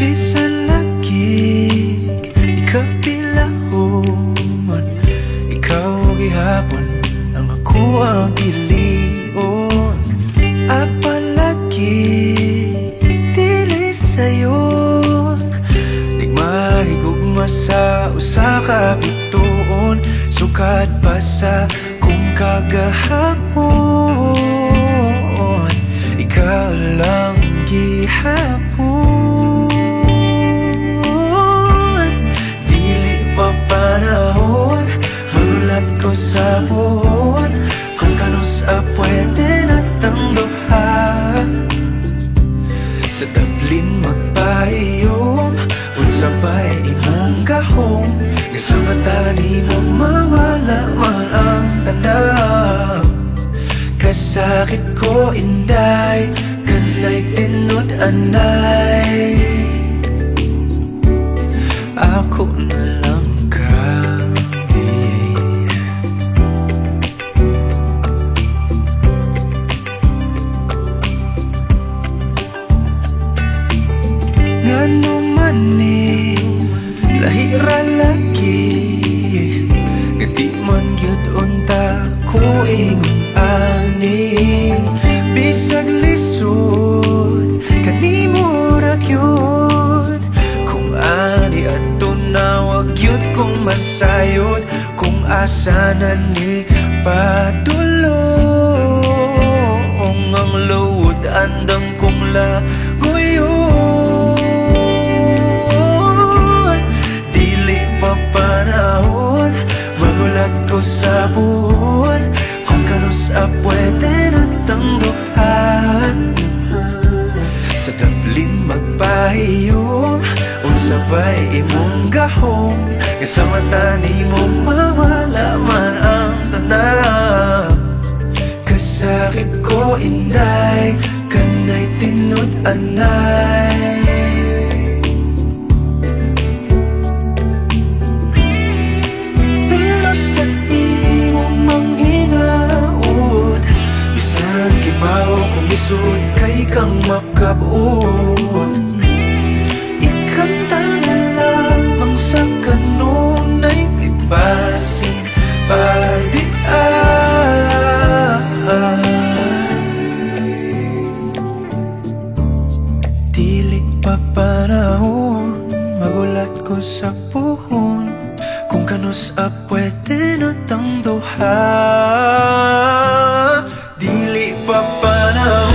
Bisan lagig Ikaw pilahon Ikaw gihapon Ang ako ang ilion Apan lagi Dili sayon Di mahigugma sa usa ka bituon. Sukad pa sa kung kagahapon Magulat ko sa buon Kung kanus a pwede na duha Sa tablin magpahiyom Unsa ba'y imong kahom Nga mata ni mo mawala man ang tanaw Kasakit ko inday Ngano man ni lahira lagi. Nga di man gyud unta ko ingon ani. Bisag lisod kanimo ra gyud. Kung ani adto na wag gyud kong masayod. Kung asa na ni padulong sabor Con kalusap pwede nagtangguhan Sa dabling magpahiyom Kung sabay imong gahong Nga mata ni mong mawala man ang tanam. Kasakit ko inday Kanay tinud-an sud kay kang makabuot Ikanta na lamang sa kanunay Ipasin padiaan. Dili pa panahon Magulat ko sa puhon Kung kanus a pwede no tang duha Dili pa panahon.